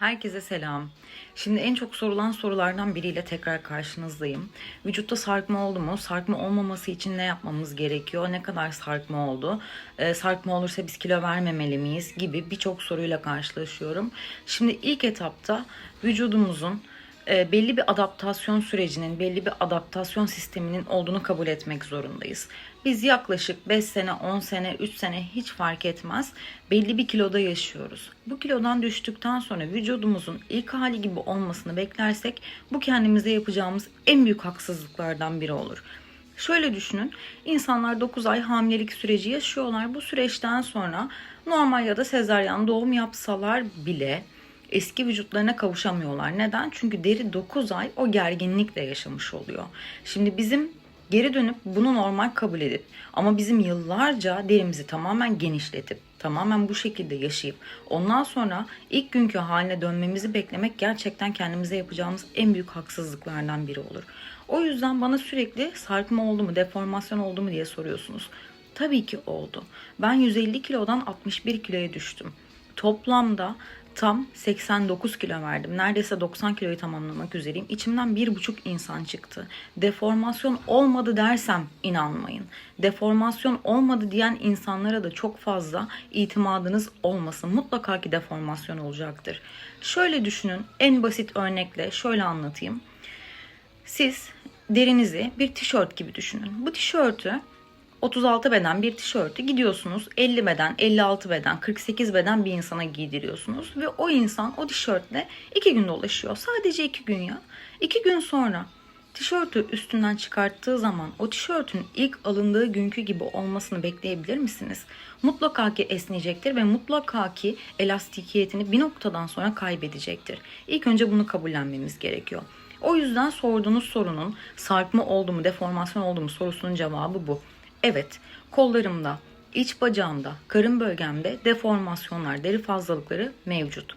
Herkese selam. Şimdi en çok sorulan sorulardan biriyle tekrar karşınızdayım. Vücutta sarkma oldu mu? Sarkma olmaması için ne yapmamız gerekiyor? Ne kadar sarkma oldu? Ee, sarkma olursa biz kilo vermemeli miyiz? Gibi birçok soruyla karşılaşıyorum. Şimdi ilk etapta vücudumuzun e, belli bir adaptasyon sürecinin, belli bir adaptasyon sisteminin olduğunu kabul etmek zorundayız. Biz yaklaşık 5 sene, 10 sene, 3 sene hiç fark etmez belli bir kiloda yaşıyoruz. Bu kilodan düştükten sonra vücudumuzun ilk hali gibi olmasını beklersek bu kendimize yapacağımız en büyük haksızlıklardan biri olur. Şöyle düşünün, insanlar 9 ay hamilelik süreci yaşıyorlar. Bu süreçten sonra normal ya da sezaryen doğum yapsalar bile eski vücutlarına kavuşamıyorlar. Neden? Çünkü deri 9 ay o gerginlikle yaşamış oluyor. Şimdi bizim geri dönüp bunu normal kabul edip ama bizim yıllarca derimizi tamamen genişletip tamamen bu şekilde yaşayıp ondan sonra ilk günkü haline dönmemizi beklemek gerçekten kendimize yapacağımız en büyük haksızlıklardan biri olur. O yüzden bana sürekli sarkma oldu mu, deformasyon oldu mu diye soruyorsunuz. Tabii ki oldu. Ben 150 kilodan 61 kiloya düştüm. Toplamda tam 89 kilo verdim. Neredeyse 90 kiloyu tamamlamak üzereyim. İçimden bir buçuk insan çıktı. Deformasyon olmadı dersem inanmayın. Deformasyon olmadı diyen insanlara da çok fazla itimadınız olmasın. Mutlaka ki deformasyon olacaktır. Şöyle düşünün. En basit örnekle şöyle anlatayım. Siz derinizi bir tişört gibi düşünün. Bu tişörtü 36 beden bir tişörtü gidiyorsunuz 50 beden, 56 beden, 48 beden bir insana giydiriyorsunuz ve o insan o tişörtle 2 gün dolaşıyor. Sadece 2 gün ya. 2 gün sonra tişörtü üstünden çıkarttığı zaman o tişörtün ilk alındığı günkü gibi olmasını bekleyebilir misiniz? Mutlaka ki esneyecektir ve mutlaka ki elastikiyetini bir noktadan sonra kaybedecektir. İlk önce bunu kabullenmemiz gerekiyor. O yüzden sorduğunuz sorunun sarkma oldu mu, deformasyon oldu mu sorusunun cevabı bu. Evet, kollarımda, iç bacağımda, karın bölgemde deformasyonlar, deri fazlalıkları mevcut.